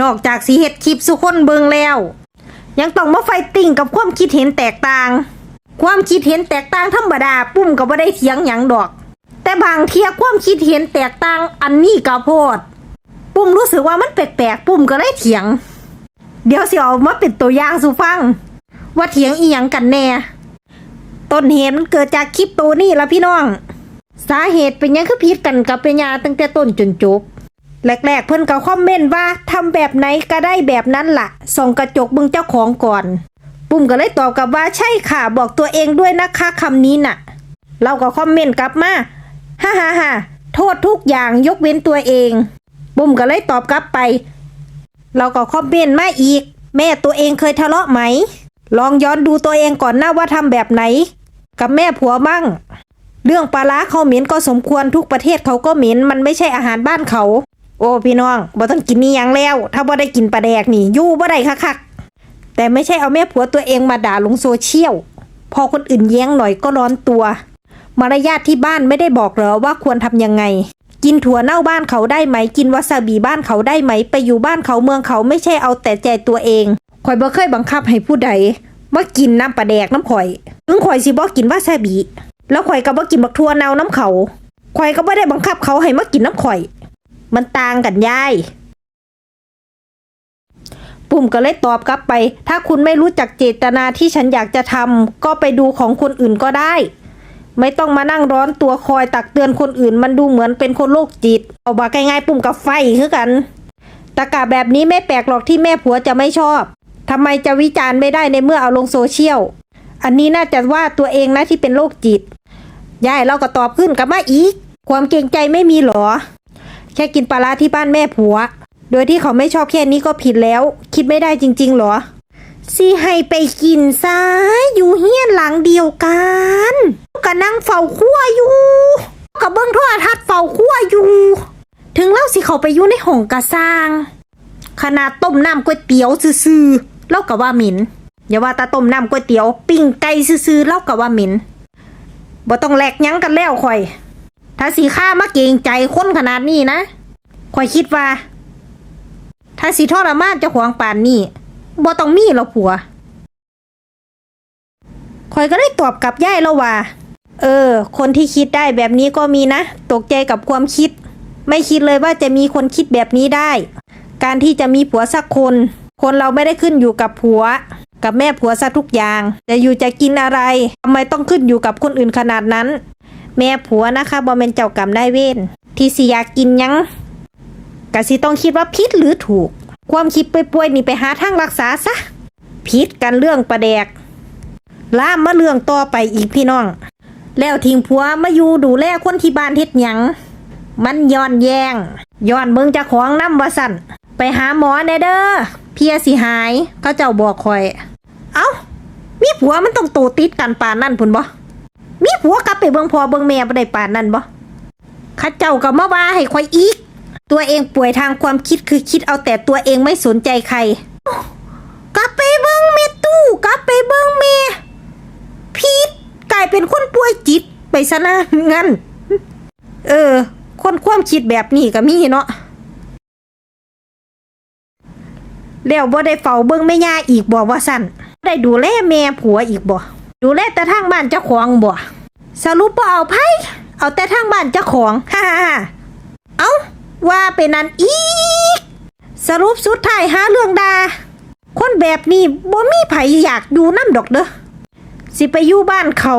นอกจากสีเฮ็ดคลิปสุคนเบิงแล้ว ยังต้องมาไฟติ่งกับความคิดเห็นแตกต่าง ความคิดเห็นแตกต่างธรรมดาปุ้มก็บ่ได้เถียงหยังดอก แต่บางเทียความคิดเห็นแตกต่างอันนี้ก็โพด ปุ้มรู้สึกว่ามันแปลกๆปุ้มก็เลยเถียง เดี๋ยวสิเอามาเป็นตัวอย่างสู่ฟัง ว่าเถียงอีหยังกันแน่ต้นเหตุมันเกิดจากคลิปตัวนี้ละพี่น้อง สาเหตุเป็นยังคือผิดกันกับเป็นยาตั้งแต่ต้นจนจบ แรกๆ เพิ่นก็คอมเมนต์ว่าทำแบบไหนก็ได้แบบนั้นล่ะ ส่องกระจกเบึงเจ้าของก่อน ปุ้มก็เลยตอบกลับว่าใช่ค่ะบอกตัวเองด้วยนะคะคำนี้น่ะ เราก็คอมเมนต์กลับมาฮ่าฮ่าฮ่าโทษทุกอย่างยกเว้นตัวเองปุ้มก็เลยตอบกลับไป เราก็คอมเมนต์มาอีก แม่ตัวเองเคยทะเลาะไหม ลองย้อนดูตัวเองก่อนหนะว่าทำแบบไหน กับแม่ผัวมั่ง เรื่องปลาร้าเขาเหม็นก็สมควรทุกประเทศเขาก็เหม็นมันไม่ใช่อาหารบ้านเขา โอ้พี่น้องบ่ต้องกินนี่ยังแล้ว ถ้าบ่ได้กินปลาแดกนี่ยู่บ่ได้คักๆแต่ไม่ใช่เอาแม่ผัวตัวเองมาด่าลงโซเชียลพอคนอื่นแย้งหน่อยก็ร้อนตัว มารยาทที่บ้านไม่ได้บอกเหรอว่าควรทำยังไง กินถั่วเน่าบ้านเขาได้ไหม กินวาซาบิบ้านเขาได้ไหม ไปอยู่บ้านเขาเมืองเขาไม่ใช่เอาแต่ใจตัวเองข่อยบ่เคยบังคับให้ผู้ใดมากินน้ำปลาแดกน้ำข่อยถึงข่อยสิบ่กินวาซาบิแล้วข่อยก็บ่กินบักทั่วเน่าน้ำเขาข่อยก็บ่ได้บังคับเขาให้มากินน้ำข่อย มันต่างกันยาย ปุ่มก็เลยตอบกลับไป ถ้าคุณไม่รู้จักเจตนาที่ฉันอยากจะทำก็ไปดูของคนอื่นก็ได้ ไม่ต้องมานั่งร้อนตัวคอยตักเตือนคนอื่น มันดูเหมือนเป็นคนโรคจิต เอาบาง่ายๆปุ่มกับไฟคือกันตะกาแบบนี้ไม่แปลกหรอกที่แม่ผัวจะไม่ชอบทำไมจะวิจารณ์ไม่ได้ในเมื่อเอาลงโซเชียล อันนี้น่าจะว่าตัวเองนะที่เป็นโรคจิตยายเราก็ตอบขึ้นกลับมาอีก ความเกรงใจไม่มีหรอ แค่กินปลาร้าที่บ้านแม่ผัว โดยที่เขาไม่ชอบแค่นี้ก็ผิดแล้ว คิดไม่ได้จริง ๆ หรอสิให้ไปกินซ้ายอยู่เฮียนหลังเดียวกันก็นั่งเฝ้าครัวอยู่กับเบิ้งโทรทัศน์เฝ้าครัวอยู่ ถึงเล่าสิเขาไปอยู่ในห้องกระซางขนาดต้มน้ำก๋วยเตี๋ยวซื่อๆเล่ากับว่าหม็นอย่าว่าแตาต้มน้ำก๋วยเตี๋ยว ปิ้งไก่ซื่อๆเล่ากับว่าหม็นบ่ต้องแหลกยั้งกันแล้วข่อย ถ้าสีข้ามาเกรงใจคนขนาดนี้นะข่อยคิดว่า ถ้าสีทรมานเจ้าของป่านนี่บ่ต้องมีหรอกผัวข่อยก็ได้ตอบกลับย่ายแล้วว่า เออ คนที่คิดได้แบบนี้ก็มีนะ ตกใจกับความคิด ไม่คิดเลยว่าจะมีคนคิดแบบนี้ได้ การที่จะมีผัวสักคน คนเราไม่ได้ขึ้นอยู่กับผัว กับแม่ผัวซะทุกอย่าง จะอยู่จะกินอะไรทำไมต้องขึ้นอยู่กับคนอื่นขนาดนั้น แม่ผัวนะคะบอเป็นเจ้ากรรมได้ายเวรที่สิอยากกินยังกะสิต้องคิดว่าผิดหรือถูก ความคิดป่วยๆนี่ไปหาทางรักษาซะผิดกันเรื่องประแดกล่ามมาเรื่องต่อไปอีกพี่น้อง แล้วทิ้งผัวมาอยู่ดูแลคนที่บ้านเฮ็ดหยังมันย้อนแยงย้อนเบิ่งจ้าของน้ำวาสันไปหาหมอแน่เด้อเพียสิหายเขาเจ้าบอกคอย เอ้า มีผัวมันต้องโตติดกันปานนั่นพุ่นบ่ มีผัวกลับไปเบิ่งพ่อเบิ่งแม่บ่ได้ปานนั้นบ่ข้าเจ้าก็มาว่าให้ข่อยอีก ตัวเองป่วยทางความคิดคือคิดเอาแต่ตัวเองไม่สนใจใคร กลับไปเบิ่งแม่ตู้กลับไปเบิ่งแม่พีทกลายเป็นคนป่วยจิตไปซะนะงั้น เออ คนความคิดแบบนี้ก็มีเนาะแล้วบ่ได้เฝ้าเบิ่งแม่ย่าอีกบ่ว่าสั่นได้ดูแลแม่ผัวอีกบ่ ดูแลแต่ทางบ้านเจ้าของบ่สรุปบ่เอาไผเอาแต่ทางบ้านเจ้าของฮ่าๆเอาว่าเป็นนั้นอีก สรุปสุดท้ายหาเรื่องดาคนแบบนี้บ่มีไผอยากอยู่นำดอกเด้อสิไปอยู่บ้านเขา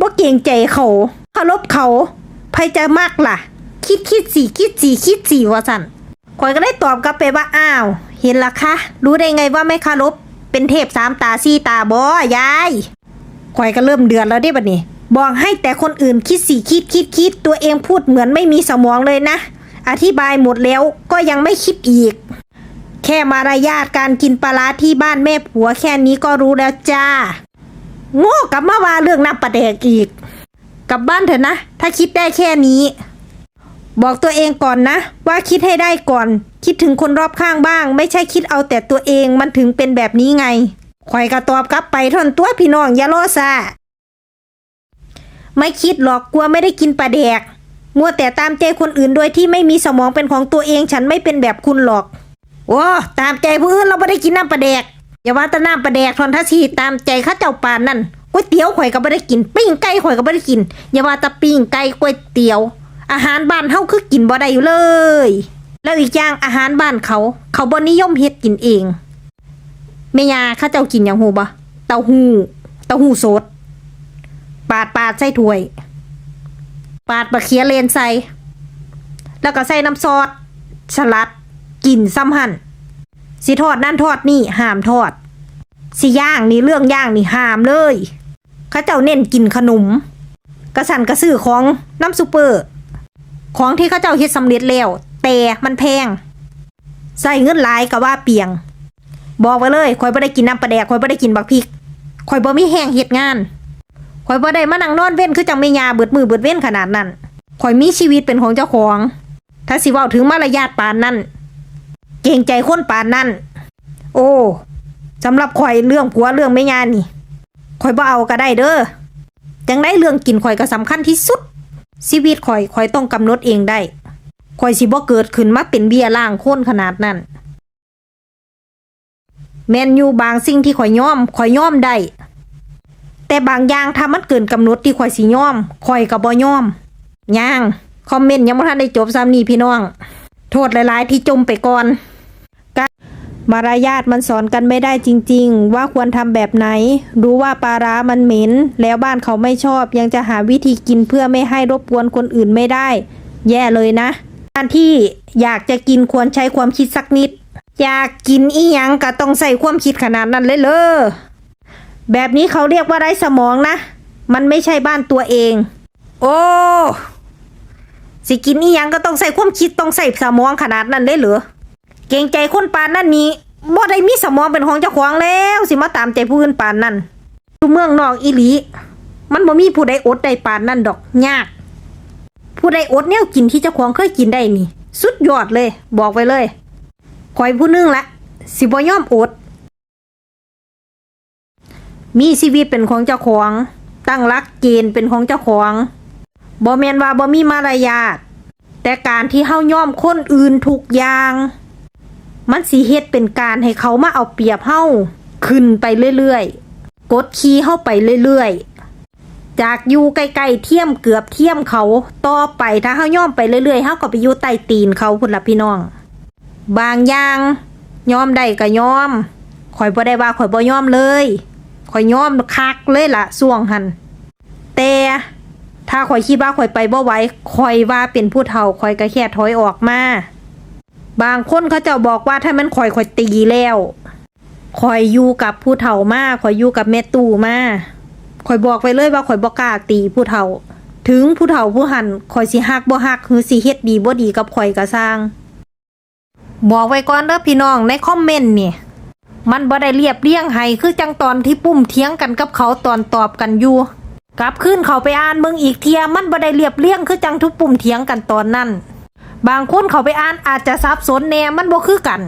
บ่เกรงใจเขาเคารพเขาไผจะมักล่ะ คิดคิดสิคิดสิคิดสิว่าสั่นข่อยก็ได้ตอบกลับไปว่าอ้าว เห็นละคะ รู้ได้ไงว่าไม่คารพเป็นเทพสามตาสี่ตาบอยาย ข่อยก็เริ่มเดือดแล้วเด้บัดนี้ บอกให้แต่คนอื่นคิดสี่คิดคิดคิดตัวเองพูดเหมือนไม่มีสมองเลยนะ อธิบายหมดแล้วก็ยังไม่คิดอีก แค่มารยาทการกินปลาร้าที่บ้านแม่ผัวแค่นี้ก็รู้แล้วจ้า โง่กับมาว่าเรื่องน้ำประแดกอีก กลับบ้านเถอะนะ ถ้าคิดได้แค่นี้ บอกตัวเองก่อนนะ ว่าคิดให้ได้ก่อน คิดถึงคนรอบข้างบ้าง ไม่ใช่คิดเอาแต่ตัวเองมันถึงเป็นแบบนี้ไง ข่อยก็ตอบกลับไปทอนตัวพี่น้องอย่าโลซาไม่คิดหรอกกลัวไม่ได้กินปลาแดก มัวแต่ตามใจคนอื่นโดยที่ไม่มีสมองเป็นของตัวเองฉันไม่เป็นแบบคุณหรอก โอ้ตามใจผู้อื่นเราไม่ได้กินน้ำปลาแดก อย่าว่าแต่น้ำปลาแดกทอนทัชีตามใจข้าเจ้าปานนั่นก๋วยเตี๋ยวข่อยก็ไม่ได้กิน ปิ้งไก่ข่อยก็ไม่ได้กิน อย่าว่าแต่ปิ้งไก่ก๋วยเตี๋ยว อาหารบ้านเฮาคือกินบ่ได้อยู่เลย แล้วอีกอย่างอาหารบ้านเขา เขาบ่นิยมเฮ็ดกินเอง แม่ยาข้าเจ้ากินหยังหูบ่เต้าหู้เต้าหู้สด ปาดปาดใส่ถ้วย ปาดบะเขียเลนใส่ แล้วก็ใส่น้ำซอสสลัดกินซ้ำหั่นสิทอดนั่นทอดนี่ห้ามทอด สิย่างนี่เรื่องย่างนี่ห้ามเลยข้าเจ้าเน้นกินขนม กระสันกระซื้อของน้ำซูเปอร์ ของที่ข้าเจ้าเฮ็ดสำเร็จแล้ว แต่มันแพง ใส่เงินหลายก็ว่าเปียง บอกไว้เลยข่อยบ่ได้กินน้ำปลาแดกข่อยบ่ได้กินบักพริกข่อยบ่มีแห้งเฮ็ดงานข่อยบ่ได้มานั่งนอนเว้นคือจังแม่ยาเบิดมือเบิดเว้นขนาดนั้นข่อยมีชีวิตเป็นของเจ้าของ ถ้าสิว้าถึงมารยาทปานนั้นเกรงใจคนปานนั้นโอ้สำหรับข่อยเรื่องผัวเรื่องแม่ยานี่ข่อยบ่เอาก็ได้เด้อจังได้เรื่องกินข่อยก็สำคัญที่สุด ชีวิตข่อยข่อยต้องกำหนดเองได้ข่อยสิบ่เกิดขึ้นมาเป็นเบี้ยล่างคนขนาดนั้น แมนอยู่บางสิ่งที่ข่อยย่อมข่อยย่อมได้แต่บางอย่างถ้ามันเกินกำหนดที่ข่อยสิย่อมข่อยก็บ่ย่อมย่างคอมเมนต์ยังบ่ทันได้จบซ้ำนี่พี่น้อง โทษหลาย ๆ ที่จมไปก่อนกะมารยาทมันสอนกันไม่ได้จริง ๆ ว่าควรทำแบบไหน รู้ว่าปลาร้ามันเหม็น แล้วบ้านเขาไม่ชอบ ยังจะหาวิธีกินเพื่อไม่ให้รบกวนคนอื่นไม่ได้ แย่เลยนะ การที่อยากจะกินควรใช้ความคิดสักนิด อยากกินอีหยังก็ต้องใส่ความคิดขนาดนั้นเลยเลยแบบนี้เขาเรียกว่าไร้สมองนะ มันไม่ใช่บ้านตัวเอง โอ้สิกินอีหยังก็ต้องใส่ความคิดต้องใส่สมองขนาดนั้นเลยเหรอเกรงใจคนปานนั่นนี้บ่ได้มีสมองเป็นของเจ้าของแล้ว สิมาตามใจผู้อื่นปานนั่นอยู่เมืองนอกอีหลี มันบ่มีผู้ใดอดได้ปานนั่นดอกยาก ผู้ใดอดแนวกินที่เจ้าของเคยกินได้นี่ สุดยอดเลย บอกไว้เลย คอยผู้นึงละ สิบ่ยอมอด มีชีวิตเป็นของเจ้าของ ตั้งรักเกณฑ์เป็นของเจ้าของบ่แมนว่าบ่มีมารยาทแต่การที่เฮาย่อมคนอื่นทุกอย่าง มันสิเฮ็ดเป็นการให้เขามาเอาเปรียบเฮาขึ้นไปเรื่อยๆ กดขี่เฮาไปเรื่อยๆ จากอยู่ใกล้ๆเทียมเกือบเทียมเขา ต่อไปถ้าเฮาย่อมไปเรื่อยๆเฮาก็ไปอยู่ใต้ตีนเขาพุ่นละพี่น้อง บางอย่างยอมได้ก็ยอมข่อยบ่ได้ว่าข่อยบ่ยอมเลยข่อยยอมคักเลยล่ะส่วงหันแต่ถ้าข่อยคิดว่าข่อยไปบ่ไหวข่อยว่าเป็นผู้เฒ่าข่อยก็แค่ถอยออกมา บางคนเขาจะบอกว่าถ้ามันข่อยข่อยตีแล้วข่อยอยู่กับผู้เฒ่ามาข่อยอยู่กับแม่ตู่มาข่อยบอกไปเลยว่าข่อยบ่กล้าตีผู้เฒ่า ถึงผู้เฒ่าผู้หันข่อยสิฮักบ่ฮักหรือสิเฮ็ดดีบ่ดีกับข่อยก็สร้าง บอกไว้ก่อนเด้อพี่น้องในคอมเมนต์นี่มันบ่ได้เรียบเรียงให้คือจังตอนที่ปุ้มเถียงกันกับเขาตอนตอบกันอยู่กลับขึ้นเขาไปอ่านมึงอีกเทียมันบ่ได้เรียบเรียงคือจังทุกปุ่มเถียงกันตอนนั้น บางคนเขาไปอ่านอาจจะซับสนแน่มันบ่คือกัน